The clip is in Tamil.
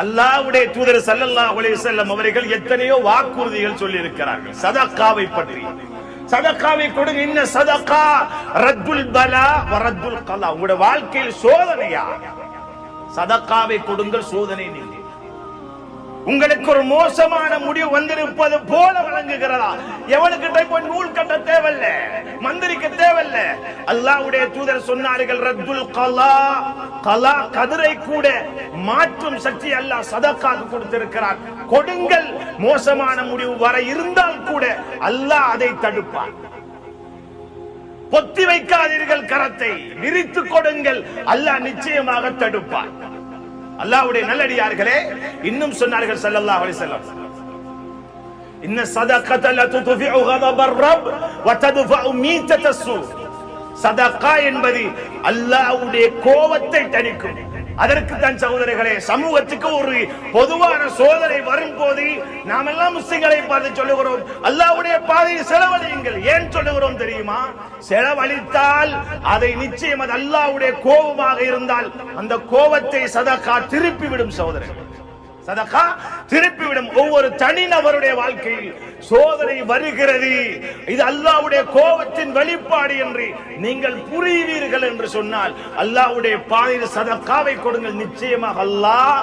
அல்லாவுடைய தூதர் சல்லல்லா அலைஹி வஸல்லம் அவர்கள் எத்தனையோ வாக்குறுதிகள் சொல்லி இருக்கிறார்கள் சதக்காவை பற்றி. சதக்காவை கொடுங்க. இன்ன சதக்கா ரத்துல் பலா வ கலா. உங்களுடைய வாழ்க்கையில் சோதனையா? சதக்காவை கொடுங்கள் சோதனை நீங்க. உங்களுக்கு ஒரு மோசமான முடிவு வந்திருப்பது போல வழங்குகிறதா எவனுக்கு நூல் கட்ட தேவையில்லை. மந்திரிக்க தேவையில்ல. அல்லாவுடைய தூதர் சொன்னார்கள் ரத்துல் கலா கலா கதிரை கூட மாற்றும் சக்தி அல்லாஹ் சதக்காக கொடுத்திருக்கிறார் கொடுங்கள் மோசமான முடிவு வர இருந்தால் கூட அல்லாஹ் அதை தடுப்பார் பொத்தி வைக்காதீர்கள் கரத்தை விரித்து கொடுங்கள் அல்லாஹ் நிச்சயமாக தடுப்பார் அல்லாவுடைய நல்லடியார்களே இன்னும் சொன்னார்கள் ஸல்லல்லாஹு அலைஹி வஸல்லம். இன்ன சதகத லதுத்ஃபிஉ கதபர் ரப் வதத்ஃபஉ மீத்தத ஸூ சதகா என்பது அல்லாஹ்வுடைய கோபத்தை தணிக்கும். அதற்கு தான் சகோதரர்களே சமூகத்துக்கு ஒரு பொதுவான சோதனை வரும் போது நாம் எல்லாம் முஸ்லிம்களை பார்த்து சொல்லுகிறோம் அல்லாஹ்வுடைய பாதையை செலவழியுங்கள். ஏன் சொல்லுகிறோம் தெரியுமா? செலவழித்தால் அதை நிச்சயம் அது அல்லாஹ்வுடைய கோபமாக இருந்தால் அந்த கோபத்தை சதகா திருப்பி விடும் சகோதரர்கள். சதகா திருப்பிவிடும் ஒவ்வொரு தனிநபருடைய வாழ்க்கையில் சோதனை வருகிறது. இது அல்லாஹ்வுடைய கோபத்தின் வெளிப்பாடு என்று நீங்கள் புரிவீர்கள் என்று சொன்னால் அல்லாஹ்வுடைய பாதையில் சதக்காவை கொடுங்கள். நிச்சயமாக அல்லாஹ்